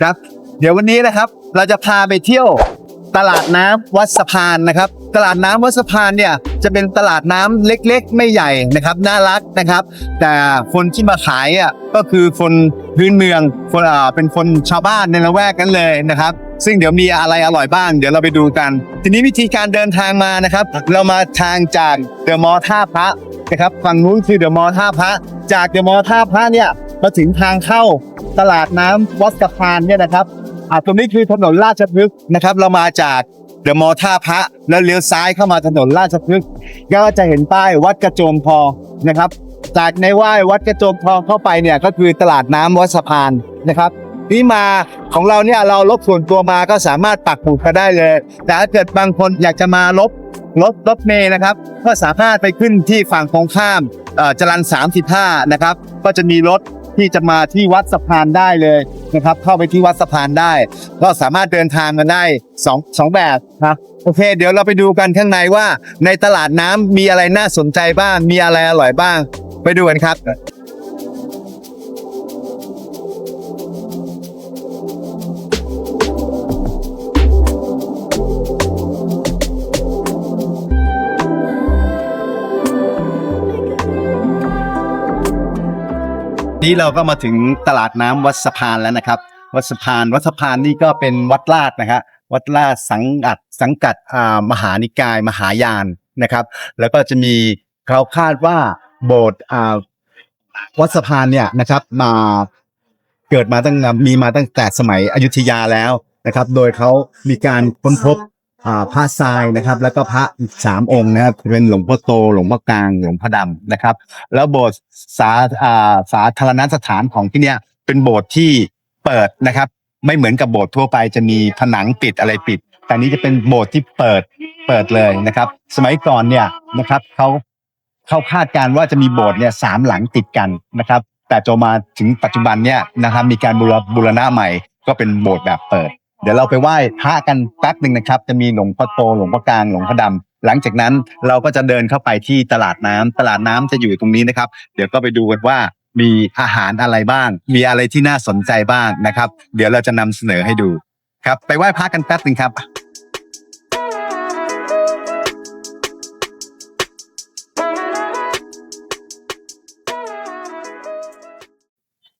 ครับ เดี๋ยววันนี้นะครับ เราจะพาไปเที่ยวตลาดน้ำวัดสะพานนะครับ ตลาดน้ำวัดสะพานเนี่ยจะเป็นตลาดน้ำเล็กๆ ไม่ใหญ่นะครับน่ารักนะครับ แต่คนที่มาขายอะก็คือคนพื้นเมืองคนอ่าเป็นคนชาวบ้านในละแวกกันเลยนะครับ ซึ่งเดี๋ยวมีอะไรอร่อยบ้าง เดี๋ยวเราไปดูกัน ทีนี้วิธีการเดินทางมานะครับ เรามาทางจากเดอะมอลท่าพระนะครับฝั่งนู้นคือเดอะมอลท่าพระ จากเดอะมอลท่าพระเนี่ย มาถึงทางเข้าตลาดน้ำวัดสะพานเนี่ยนะครับอ่าตรงนี้คือถนนราชพฤกษ์นะครับ เรามาจากเดอะมอท่าพระแล้วเลี้ยวซ้ายเข้ามาถนนราชพฤกษ์ก็จะเห็นป้ายวัดกระโจมทอนะครับ จากในไหว้วัดกระโจมทองเข้าไปเนี่ยก็คือตลาดน้ำวัดสะพานนะครับนี่มาของเราเนี่ยเราลบส่วนตัวมาก็สามารถปักหมุดก็ได้เลย แต่ถ้าเกิดบางคนอยากจะมาลบรถรถเมย์นะครับ ก็สามารถไปขึ้นที่ฝั่งตรงข้ามเอ่อจรัน35 นะครับ ก็จะมีรถ ที่จะมาที่วัดสะพานได้เลยนะครับเข้าไปที่วัดสะพานได้ ก็สามารถเดินทางกันได้สองสองแบบนะโอเค เดี๋ยวเราไปดูกันข้างในว่า ในตลาดน้ำมีอะไรน่าสนใจบ้างมีอะไรอร่อยบ้าง ไปดูกันครับ นี้เราก็มาถึงตลาดน้ำวัดสะพานแล้วนะครับ วัดสะพานวัดสะพานนี่ก็เป็นวัดลาดนะฮะวัดลาดสังกัดสังกัดอ่ามหานิกายมหายานนะครับ แล้วก็จะมีเขาคาดว่าโบสถ์อ่าวัดสะพานเนี่ยนะครับมาเกิดมาตั้งมีมาตั้งแต่สมัยอยุธยาแล้วนะครับ โดยเขามีการค้นพบ อ่าพระทรายนะครับ แล้วก็พระอีกสามองค์นะครับเป็นหลวงพ่อโตหลวงพ่อกลางหลวงพ่อดำนะครับ แล้วโบสถ์สาอ่าสาธารณสถานของที่เนี่ยเป็นโบสถ์ที่เปิดนะครับ ไม่เหมือนกับโบสถ์ทั่วไปจะมีผนังปิดอะไรปิด แต่นี้จะเป็นโบสถ์ที่เปิดเปิดเลยนะครับ สมัยก่อนเนี่ยนะครับเขาเขาคาดการณ์ว่าจะมีโบสถ์เนี่ยสามหลังติดกันนะครับ แต่จนมาถึงปัจจุบันเนี่ยนะครับมีการบูรบูรณะใหม่ก็เป็นโบสถ์แบบเปิด เดี๋ยวเราไปไหว้พระกันแป๊บหนึ่งนะครับ จะมีหลวงพ่อโตหลวงพ่อกลางหลวงพ่อดำหลังจากนั้นเราก็จะเดินเข้าไปที่ตลาดน้ำตลาดน้ำจะอยู่ตรงนี้นะครับ เดี๋ยวก็ไปดูกันว่ามีอาหารอะไรบ้าง มีอะไรที่น่าสนใจบ้างนะครับ เดี๋ยวเราจะนำเสนอให้ดูครับ ไปไหว้พระกันแป๊บหนึ่งครับ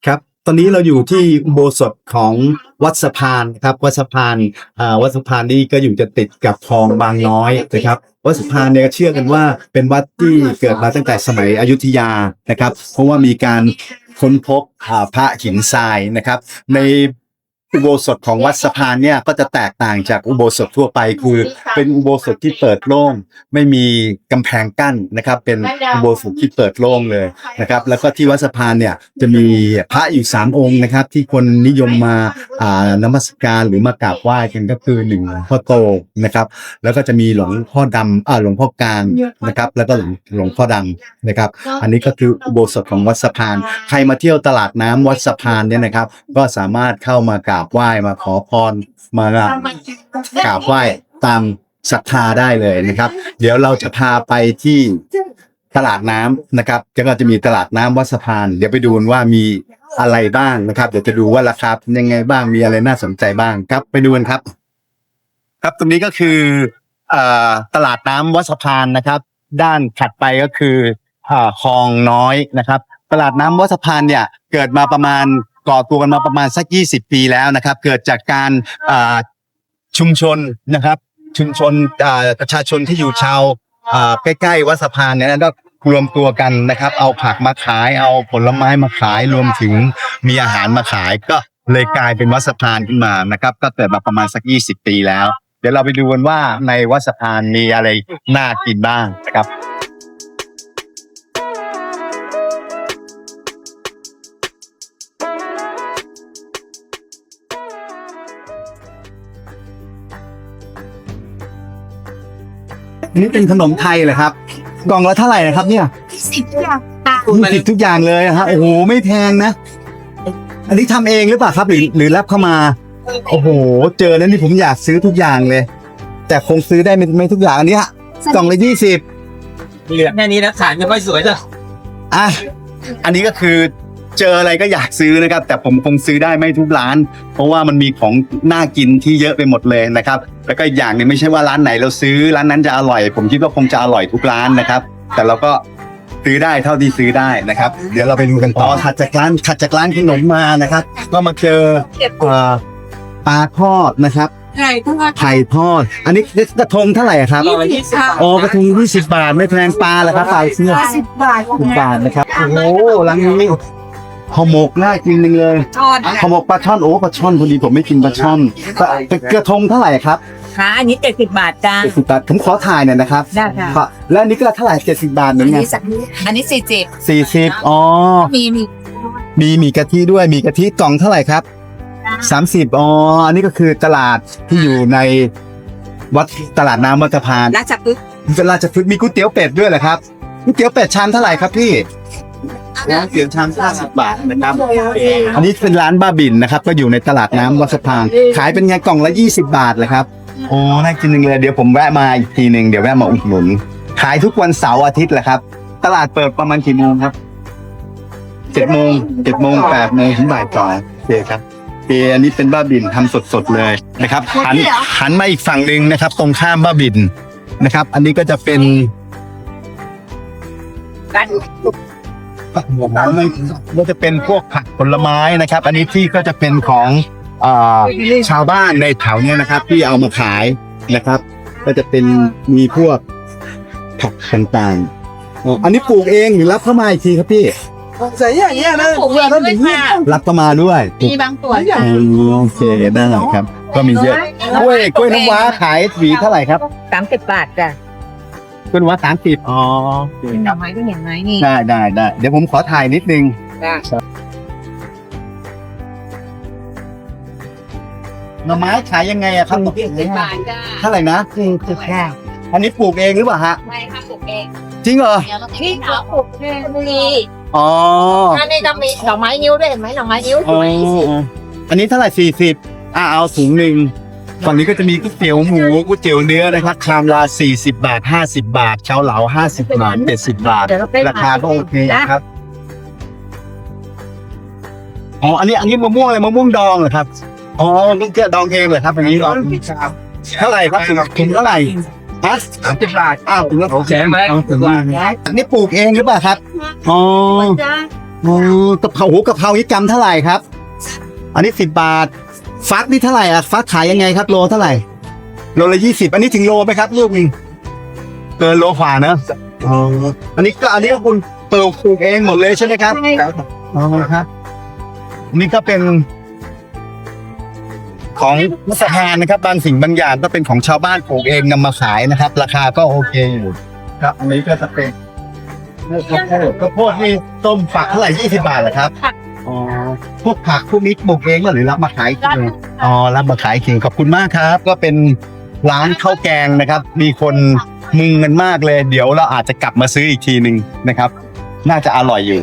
ครับ ตอนนี้เราอยู่ที่อุโบสถของ วัดสะพานครับวัดสะพานอ่าวัดสะพานนี่ก็อยู่จะติดกับคลองบางน้อยนะครับวัดสะพานเนี่ยเชื่อกันว่าเป็นวัดที่เกิดมาตั้งแต่สมัยอยุธยานะครับ เพราะว่ามีการค้นพบอ่าพระหินทรายนะครับ ใน อุโบสถของวัดสะพานเนี่ยก็จะแตกต่างจากอุโบสถทั่วไปคือ เป็นอุโบสถที่เปิดโล่งไม่มีกำแพงกั้นนะครับ เป็นอุโบสถที่เปิดโล่งเลยนะครับ แล้วก็ที่วัดสะพานเนี่ยจะมีพระอยู่สามองค์นะครับ ที่คนนิยมมาอ่านมัสการหรือมากราบไหว้กันก็คือหนึ่งหลวงพ่อโตนะครับ แล้วก็จะมีหลวงพ่อดำอ่าหลวงพ่อกลางนะครับ แล้วก็หลวงหลวงพ่อดำนะครับ อันนี้ก็คืออุโบสถของวัดสะพาน ใครมาเที่ยวตลาดน้ำวัดสะพานเนี่ยนะครับ ก็สามารถเข้ามากราบไหว้มาขอพรมากราบไหว้ตามศรัทธาได้เลยนะครับ เดี๋ยวเราจะพาไปที่ตลาดน้ำนะครับแล้วก็จะมีตลาดน้ำวัดสะพาน เดี๋ยวไปดูว่ามีอะไรบ้างนะครับ เดี๋ยวจะดูว่าราคาเป็นยังไงบ้างมีอะไรน่าสนใจบ้างครับ ไปดูกันครับ ครับตรงนี้ก็คืออตลาดน้ำวัดสะพานนะครับ ด้านถัดไปก็คือคลองน้อยนะครับ ตลาดน้ำวัดสะพานเนี่ยเกิดมาประมาณ ก่อตัวกันมาประมาณสัก 20 ปีแล้วนะครับ เกิดจากการอ่าชุมชนนะครับ ชุมชนอ่าประชาชนที่อยู่ชาวอ่าใกล้ๆวัดสะพานเนี่ยก็รวมตัวกันนะครับ เอาผักมาขาย เอาผลไม้มาขาย รวมถึงมีอาหารมาขาย ก็เลยกลายเป็นวัดสะพานขึ้นมานะครับ ก็เกิดมาประมาณสัก 20 ปีแล้ว เดี๋ยวเราไปดูกันว่าในวัดสะพานมีอะไรน่ากินบ้างนะครับ นนี้เป็นขนมไทยเหรอครับ กล่องละเท่าไหร่นะครับ เนี่ยสิบอย่างค่ะมีผิดทุกอย่างเลยนะฮะโอ้โหไม่แพงนะ อันนี้ทำเองหรือเปล่าครับ หรือหรือรับเข้ามาโอ้โห เจอแล้วนี่ผมอยากซื้อทุกอย่างเลย แต่คงซื้อได้ไม่ไม่ทุกอย่างอันนี้ฮะกล่องละยี่สิบเหลือแค่นี้นะขายไม่ค่อยสวยจ้ะอะอันนี้ก็คือ เจออะไรก็อยากซื้อนะครับ แต่ผมคงซื้อได้ไม่ทุกร้าน เพราะว่ามันมีของน่ากินที่เยอะไปหมดเลยนะครับ แล้วก็อีกอย่างหนึงไม่ใช่ว่าร้านไหนเราซื้อร้านนั้นจะอร่อย ผมคิดว่าคงจะอร่อยทุกร้านนะครับ แต่เราก็ซื้อได้เท่าที่ซื้อได้นะครับ เดี๋ยวเราไปดูกันต่อถัดจากร้านถัดจากร้านขนมมานะครับ ก็มาเจอเอ่อปลาทอดนะครับไข่ทอดไข่ทอด อันนี้กระทงเท่าไหร่อะครับ ยี่สิบค่ะอ๋อกระทงยี่สิบบาทไม่แพงปลาเหรอครับปลาเสื้อสิบบาท สิบบาทนะครับ โอ้โหร้านนี้ ห่อหมกน่ากินจริงเลยทอดห่อหมกปลาช่อนโอ้ปลาช่อนพอดีผมไม่กินปลาช่อนปลากระทงเท่าไหร่ครับค่ะอันนี้เจ็ดสิบบาทจ้าเจ็ดสิบบาทผมขอถ่ายหน่อยนะครับได้ค่ะครับแล้วอันนี้ก็เท่าไหร่เจ็ดสิบบาทเหมือนอันกันนี้สักอันนี้สี่สิบสี่สิบอ๋อมีมีมีหมีกะทิด้วยหมีกะทิกล่องเท่าไหร่ครับสามสิบอ๋ออันนี้ก็คือตลาดที่อยู่ในวัดตลาดน้ำวัดสะพานราชพฤกษ์เป็นราชพฤกษ์มีก๋วยเตี๋ยวเป็ดด้วยเหรอครับก๋วยเตี๋ยวเป็ดชามเท่าไหร่ครับพี่ ก๋วยเตี๋ยวชามห้าสิบบาทนะครับ อันนี้เป็นร้านบ้าบินนะครับ ก็อยู่ในตลาดน้ำวัดสะพานขายเป็นไงกล่องละยี่สิบาทเลยครับโอ้น่ากินจริงเลยเดี๋ยวผมแวะมาอีกทีหนึ่งเดี๋ยวแวะมาอุดหนุน ขายทุกวันเสาร์อาทิตย์แหละครับ ตลาดเปิดประมาณกี่โมงครับเจ็ดโมงเจ็ดโมงแปดโมงถึงบ่ายสองโอเคครับโอเคอันนี้เป็นบ้าบินทำสดๆเลยนะครับหันหันมาอีกฝั่งหนึ่งนะครับ ตรงข้ามบ้าบินนะครับ อันนี้ก็จะเป็น กันก็จะเป็นพวกผักผลไม้นะครับ อันนี้ที่ก็จะเป็นของเอ่อชาวบ้านในแถวเนี้ยนะครับ ที่เอามาขายนะครับ ก็จะเป็นมีพวกผักต่างๆอ๋ออันนี้ปลูกเองหรือรับเข้ามาอีกทีครับพี่ใส่อย่างเงี้ยนะผมว่าด้วยค่ะรับเข้ามาด้วยปลูกมีบางส่วนอ๋อโอเคได้ครับ ก็มีเยอะกล้วยกล้วยน้ำว้าขายหวีเท่าไหร่ครับสามสิบบาทจ้ะ กล้วยน้ำว้าสามสิบอ๋อโอเคเป็นดอกไม้ที่เห็นไหมนี่ ได้ได้ได้เดี๋ยวผมขอถ่ายนิดนึงจ้ะหน่อไม้ขายยังไงอะครับสิบบาทจ้าเท่าไหร่นะคือคือแค่อันนี้ปลูกเองหรือเปล่าฮะไม่ค่ะปลูกเองจริงเหรอนี่เขาปลูกเองมีอ๋ออันนี้ก็มีดอกไม้นิ้วด้วยเห็นไหมดอกไม้นิ้วสอ๋อวย อันนี้เท่าไหร่สี่สิบอ่าเอาถุงหนึ่ง ฝั่งนี้ก็จะมีก๋วยเตี๋ยวหมูก๋วยเตี๋ยวเนื้อนะครับชามละสี่สิบบาทห้าสิบาทเชาเหลาห้าสิบบาทเจ็ดสิบบาทเดี๋ยวเราไปราคาก็โอเคนะครับอ๋ออันนี้อันนี้มะม่วงอะไรมะม่วงดองเหรอครับอ๋อลูกเกลือดองเองเหรอครับอันนี้เหรอเท่าไหร่ครับถุงถุงเท่าไหร่ฮะสามสิบบาทอ้าวถุงละโอเคไหมเอาถุงละอันนี้ปลูกเองหรือเปล่าครับอ๋อจ้าโอ้กะเพราหูกะเพรานี่กรัมเท่าไหร่ครับ อันนี้สิบบาท ฟักนี่เท่าไหร่อะฟักขายยังไงครับ โลเท่าไหร่ โลละยี่สิบอันนี้ถึงโลไหมครับลูกหนึงเกินโลฝ่าเนอะอ๋ออันนี้ก็อันนี้ก็คุณปลูกปลูกเองหมดเลยใช่ไหมครับอ๋อครับอันนี่ก็เป็น ของมัสพานนะครับ บางสิ่งบางอย่างก็เป็นของชาวบ้านปลูกเองนำมาขายนะครับ ราคาก็โอเคอยู่ครับอันนี้ก็จะเป็นข้าวโพดข้าวโพดนี่ต้มฝักเท่าไหร่ยี่สิบาทเหรอครับอ๋อ พวกผักพวกนี้ปลูกเองหรือรับมาขายอีกทีอ๋อรับมาขายจริงขอบคุณมากครับ ก็เป็นร้านข้าวแกงนะครับ มีคนมุงกันมากเลย เดี๋ยวเราอาจจะกลับมาซื้ออีกทีหนึ่งนะครับ น่าจะอร่อยอยู่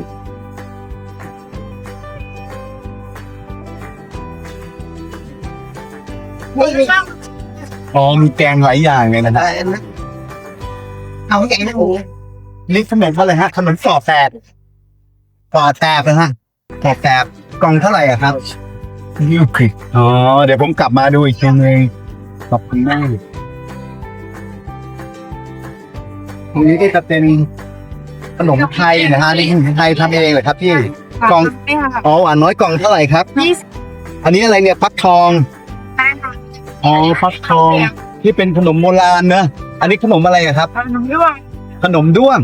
อ๋อมีแกงหลายอย่างเลยนะฮะเอาแกงนะโอ้นี่ขนมอะไรฮะขนมฝ่อแฝดฝ่อแฝดนะฮะฝ่อแฝด กล่องเท่าไหร่อะครับยี่สิบอ๋อ เดี๋ยวผมกลับมาดูอีกทีนึงขอบคุณมากตรงนี้ก็จะเป็นขนมไทยนะฮะนี่ขนมไทยทำเองเหรอครับพี่กล่องไม่ค่ะอ๋อหวานน้อยกล่องเท่าไหร่ครับ ยี่สิบอันนี้อะไรเนี่ยฟักทองห้าค่ะอ๋อฟักทองที่เป็นขนมโบราณเนอะอันนี้ขนมอะไรอะครับ ขนมด้วงขนมด้วง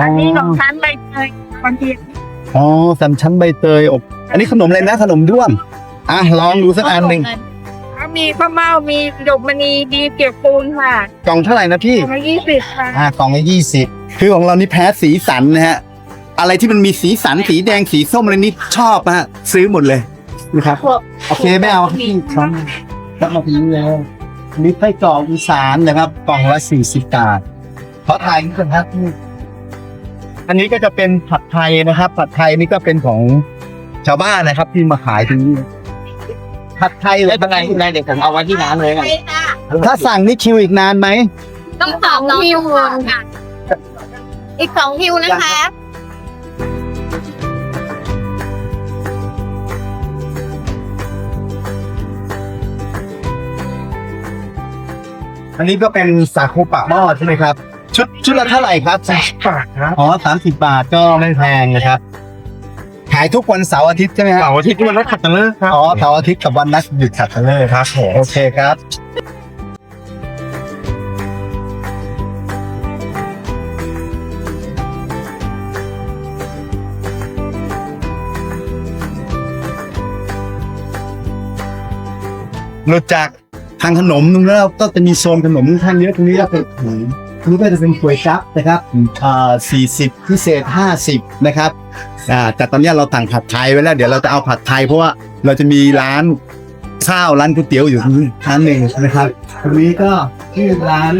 อันนี้ขนมชั้นใบเตยวันเทียนอ๋อสามชั้นใบเตยอบ อันนี้ขนมอะไรนะขนมด้วงอะลองดูสักอันหนึ่งมีข้าวเม่ามีดอกมณีดีเก็บปูนค่ะกล่องเท่าไหร่นะพี่มายี่สิบค่ะอ่ากล่องละยี่สิบคือของเรานี่แพ้สีสันนะฮะอะไรที่มันมีสีสันสีแดงสีส้มอะไรนี่ชอบนะฮะซื้อหมดเลยนะครับโอเคไม่เอาครับพี่ครับครับมาทิ้งแล้วนี่ไส้กรอกอีสานนะครับกล่องละสี่สิบบาทขอถ่ายนิดนึงครับอันนี้ก็จะเป็นผัดไทยนะครับ ผัดไทยนี่ก็เป็นของ ชาวบ้านนะครับ ที่มาขายตรงนี้ผัดไทยเลยอไม่ป็ไรเดี๋ยวผมเอาไว้ที่ร้านเลยกันถ้าสั่งนี่คิวอีกนานไหมต้องสองคิวค่ะอีกสองคิวนะคะอันนี้ก็เป็นสาคูปากหม้อใช่ไหมครับ ชุดชุดละเท่าไหร่ครับสามสิบบาทอ๋อสามสิบบาทก็ไม่แพงนะครับ ขายทุกวันเสาร์อาทิตย์ใช่ไหมครับเสาร์อาทิตย์วันนักขัตฤกษ์ครับอ๋อเสาร์อาทิตย์กับวันนัดหยุดขัดเลยครับผมโอเคครับรู้จักทางขนมตรงนี้นก็จะมีโซนขนมค่อนข้างเยอะตรงนี้ก็เป็นข นมตรงนี้ก็จะเป็นก๋วยจั๊บนะครับอ่าสี่สิบพิเศษห้าสิบนะครับอ่าแต่ตอนนี้เราต่างผัดไทยไว้แล้ว เดี๋ยวเราจะเอาผัดไทยเพราะว่าเราจะมีร้านข้าวร้านก๋วยเตี๋ยวอยู่ตรงนี้ร้านหนึ่งนะครับตรงนี้ก็ชื่อร้าน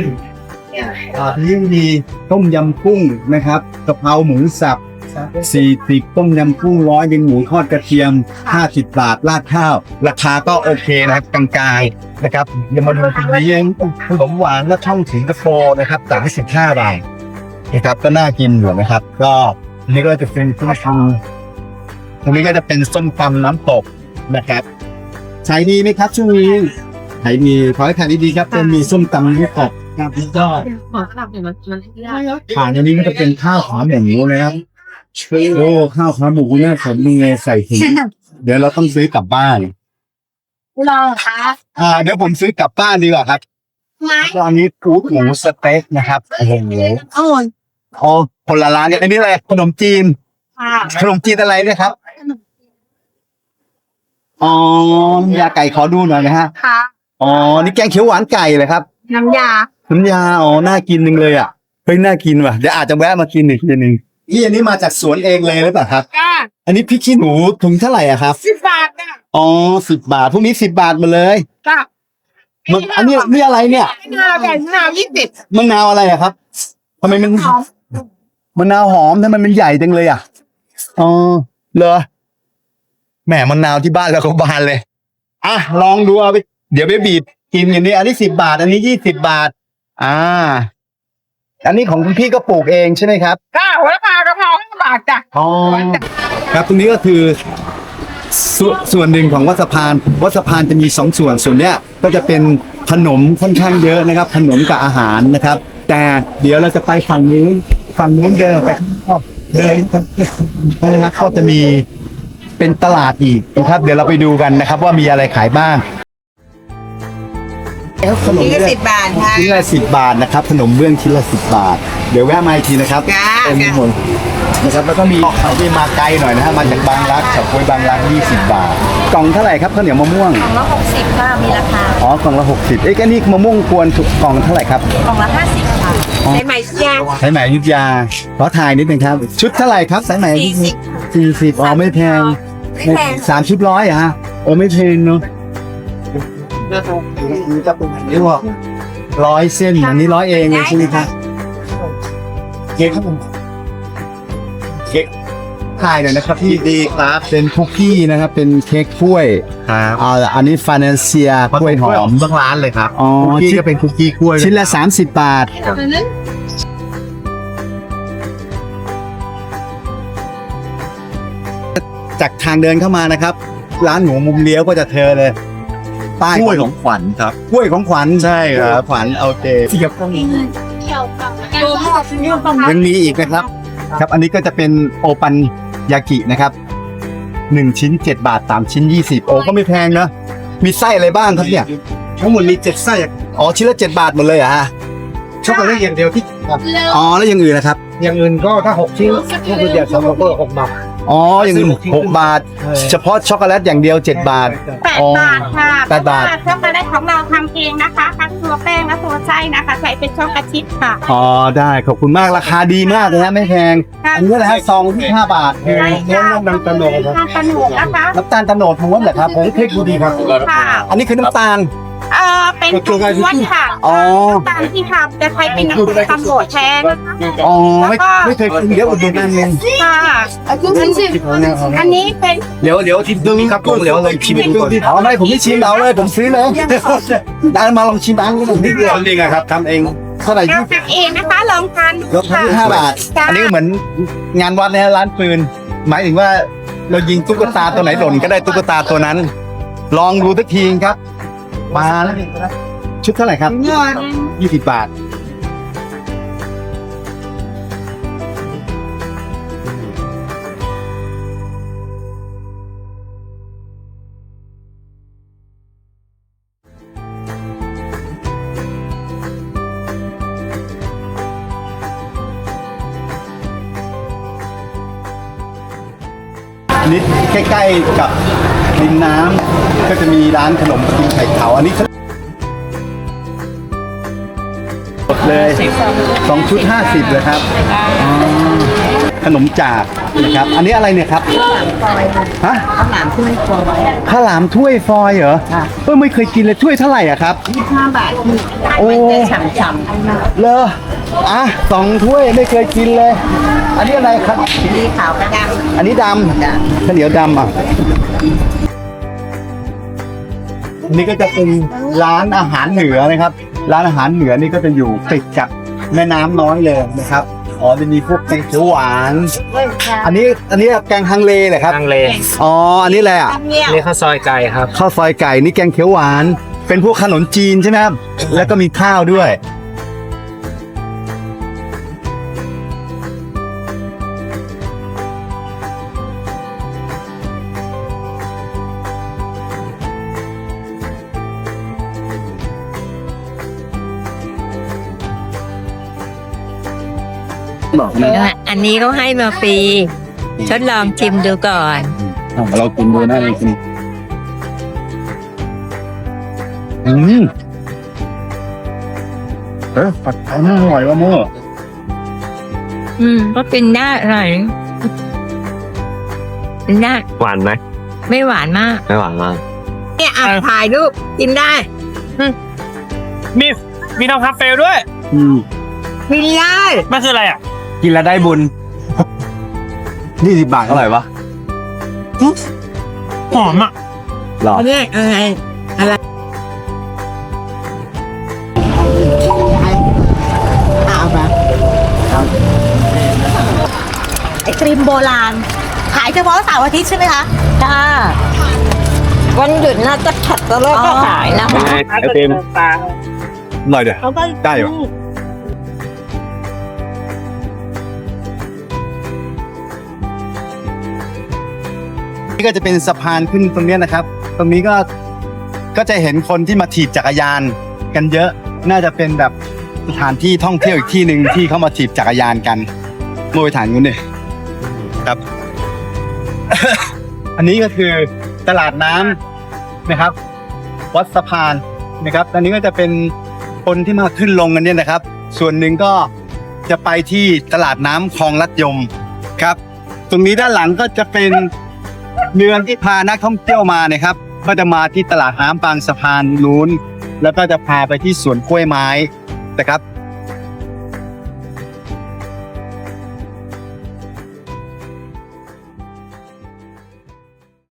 อ่าที่มีต้มยำกุ้งนะครับกะเพราหมูสับ สี่สิบต้มยำกุ้งร้อยเป็นหมูทอดกระเทียมห้าสิบบาทราดข้าว ราคาก็โอเคนะครับกลางๆนะครับเดี๋ยวมาดูตรงนี้ขนมหวานและช่องสิงคโปร์นะครับสามสิบห้าบาทนะครับก็น่ากินอยู่นะครับ ก็อันนี้ก็จะเป็นส้มตำตรงนี้ก็จะเป็นส้มตำน้ำตกนะครับขายดีไหมครับช่วงนี้ขายดีขอให้ขายดีๆครับจะมีส้มตำน้ำตกครับนี่ก็หมอสลับเนี่ยมันมันยากผ่านอันนี้ก็จะเป็นข้าวขาหมูนะครับ โอ้ข้าวขาหมูเนี่ยผมมีไงใส่ถุงเดี๋ยวเราต้องซื้อกลับบ้านรอคะอ่า เดี๋ยวผมซื้อกลับบ้านดีกว่าครับไม้ตอนนี้ฟูดหมูสเต็กนะครับโอ้โหโอ้ยอ๋อคนละร้านเนี่ยอันนี้อะไรขนมจีนค่ะขนมจีนอะไรเนี่ยครับอ๋อยาไก่ขอดูหน่อยนะฮะค่ะอ๋อนี่แกงเขียวหวานไก่เลยครับน้ำยาน้ำยาอ๋อน่ากินหนึ่งเลยอะเฮ้ยน่ากินว่ะเดี๋ยวอาจจะแวะมากินอีกทีหนึ่ง พี่อันนี้มาจากสวนเองเลยหรือเปล่าครับ จ้าอันนี้พริกขี้หนูถุงเท่าไหร่อะครับสิบบาทจ้ะอ๋อสิบบาทพวกนี้สิบบาทหมาเลยจ้ะมันอันนี้นี่อะไรเนี่ยมะนาวแบบมะนาวยี่สิบมะนาวอะไรอะครับทำไมมันมะนาวหอมทำไมมันใหญ่จังเลยอะอ๋อเหรอแหมมะนาวที่บ้านเราก็บานเลยอะลองดูเอาไปเดี๋ยวไปบีบกินอย่างนี้อันนี้สิบบาท อันนี้ยี่สิบบาท อ่า อันนี้ของคุณพี่ก็ปลูกเองใช่ไหมครับ จ้าหัวละพา กะเพราห้าบาทจ้ะอ๋อครับตรงนี้ก็คือสวส่วนหนึ่งของวัดสะพาน วัดสะพานจะมีสองส่วนส่วนเนี้ยก็จะเป็นขนมค่อนข้างเยอะนะครับ ขนมกับอาหารนะครับ แต่เดี๋ยวเราจะไปฝั่งนู้นฝั่งนู้นเดินไปข้างนอกเดินนะครับก็จะมีเป็นตลาดอีกนะครับ เดี๋ยวเราไปดูกันนะครับ ว่ามีอะไรขายบ้างขนมนี่ก็เบื้องสิบบาทค่ะชิ้นละสิบบาทนะครับ ขนมเบื้องชิ้นละสิบบาท เดี๋ยวแวะมาอีกทีนะครับจ้าเต็มไปหมดนะครับแล้วก็มีเขาที่มาไกลหน่อยนะฮะมาจากบางรักเฉาก๊วยบางรัก20 บาท กล่องเท่าไหร่ครับข้าวเหนียวมะม่วง กล่องละหกสิบค่ะมีราคาอ๋อกล่องละ60เอ้ยก็นี่มะม่วงกวนถูกกล่องเท่าไหร่ครับ กล่องละห้าสิบค่ะในใหม่ยาสายไหมอยุทธยาขอถ่ายนิดนึงครับ ชุดเท่าไหร่ครับสายไหมสี่สิบ สี่สิบอ๋อไม่แพงไม่แพงสามชุดร้อยอะฮะโอ้ไม่แพงเนาะนี่ว่าร้อยเส้นอันนี้ร้อยเองเลยใช่ไหมครับ เค้กครับผมเค้กถ่ายหน่อยนะครับพี่ดีครับเป็นคุกกี้นะครับ เป็นเค้กกล้วยครับอ่าอันนี้ฟาเนเซียกล้วยหอมทั้งร้านเลยครับอ๋อคุกกี้ชิ้นก็เป็นคุกกี้กล้วยชิ้นละ30 บาทจากทางเดินเข้ามานะครับ ร้านหมูมุมเลี้ยวก็จะเธอเลยป้ายกล้วยของขวัญครับกล้วยของขวัญใช่ครับขวัญโอเคที่กับดูหมดนี่กล่อง ยังมีอีกนะครับ ครับ อันนี้ก็จะเป็นโอปันยากินะครับหนึ่งชิ้นเจ็ดบาทสามชิ้นยี่สิบโอก็ไม่แพงนะมีไส้อะไรบ้างครับเนี่ยทั้งหมดมีเจ็ดไส้อ๋อชิ้นละเจ็ดบาทหมดเลยเหรอฮะช็อกโกแลตอย่างเดียวที่อ๋อแล้วอย่างอื่นนะครับ อย่างอื่นก็ถ้าหกชิ้นก็คือเดียวสองโลก็หกบาท อ๋ออย่างอื่นหกบาท เฉพาะช็อกโกแลตอย่างเดียวเจ็ดบาท แปดบาทค่ะแปดบาท เพระว่ช็อกโกแลตของเราทำเองนะคะทั้งตัวแป้งและตัวไส้นะคะ ใส่เป็นช็อกโกชิปค่ะ อ๋อได้ขอบคุณมากราคาดีมากเลยฮะไม่แพงอันนี้นะฮะซองที่ห้าบาทใช่ค่ะน้ำตาลโนดน้ำตาลโนดนะคะน้ำตาลตะโนดม้วนเหรอครับผมเค้กดูดีครับ ค่ะ อันนี้คือน้ำตาล เอ่อเป็นกล้วยค่ะอ๋อน้ำตาลที่ทำจะใช้เป็นน้ำตาลโนดแทนนะคะอ๋อไม่ไม่เคยกินเดี๋ยวอุดหนุนนั่นเองค่ะอันนี้เป็นเดี๋ยวเดี๋ยวชิมดูครับผมเดี๋ยวเลยชิมดูก่อนอ๋อไม่ผมไม่ชิมเอาเลยผมซื้อเลยได้มาลองชิมอันนี้นิดเดียวนี่ไงครับทำเองเท่าไหร่เราทำเองนะคะลองทานดูลดค่ะห้าบาทจ้ะอันนี้เหมือนงานวัดนะฮะร้านปืน หมายถึงว่าเรายิงตุ๊กตาตัวไหนหล่นก็ได้ตุ๊กตาตัวนั้น ลองดูสักทีครับ มาแล้วชุดเท่าไหร่ครับเงินยี่สิบบาทอันนี้ใกล้ๆกับ ริมน้ำก็จะมีร้านขนมกินไข่เขาอันนี้เขาหมดเลยสองชุดห้าสิบเลยครับอ๋อขนมจากนะครับ อันนี้อะไรเนี่ยครับฮะข้าวหลามถ้วยฟอยข้าวหลามถ้วยฟอยล์เหรอค่ะเออไม่เคยกินเลยถ้วยเท่าไหร่อะครับยี่ห้าบาทโอ้มันจะฉ่ำๆเลออะสองถ้วยไม่เคยกินเลย อันนี้อะไรครับสีขาวกระดอันนี้ดำจ้ะข้าวเหนียวดำอะ นี่ก็จะเป็นร้านอาหารเหนือนะครับ ร้านอาหารเหนือนี่ก็จะอยู่ติดกับแม่น้ำน้อยเลยนะครับอ๋อจะมีพวกแกงเขียวหวาน อันนี้อันนี้แกงฮังเลเหรอครับทางเลอ๋ออันนี้แหละไรอะนี่ข้าวซอยไก่ครับข้าวซอยไก่นี่แกงเขียวหวาน เป็นพวกขนมจีนใช่ไหมครับแล้วก็มีข้าวด้วย อันนี้เขาให้มาฟรีทดลองชิมดูก่อน อะเรากินดูนะเรากินอืมเออผัดไทยน่าอร่อยว่ะโม่อืมก็เป็นหน้าอร่อยเป็นหน้าหวานไหมไม่หวานมาก ไม่หวานมากเนี่ยอะถ่ายรูปกินได้ มีมีทองคำเฟลด้วยอืมกินได้มันคืออะไรอะ กินแล้วได้บุญยี่สิบบาทเท่าไหร่วะหอมอะหรออันนี้อะไรอะไรไอติมโบราณ ขายเฉพาะเสาร์อาทิตย์ใช่ไหมคะ ค่ะวันหยุดน่าจะขัดตลอดก็ขายนะเป็นไงไอติมอร่อยเดี๋ยวเขาก็ได้เหรอ นี่ก็จะเป็นสะพานขึ้นตรงเนี้ยนะครับ ตรงนี้ก็ก็จะเห็นคนที่มาถีบจักรยานกันเยอะ น่าจะเป็นแบบสถานที่ท่องเที่ยวอีกที่หนึ่งที่เขามาถีบจักรยานกันโมยฐานนู้นเนี่ยครับ อันนี้ก็คือตลาดน้ำนะครับ วัดสะพานนะครับอันนี้ก็จะเป็นคนที่มาขึ้นลงกันเนี่ยนะครับ ส่วนหนึ่งก็จะไปที่ตลาดน้ำคลองลัดยมครับ ตรงนี้ด้านหลังก็จะเป็น เรือที่พานักท่องเที่ยวมานะครับ ก็จะมาที่ตลาดน้ำบางสะพานนู้นแล้วก็จะพาไปที่สวนกล้วยไม้นะครับ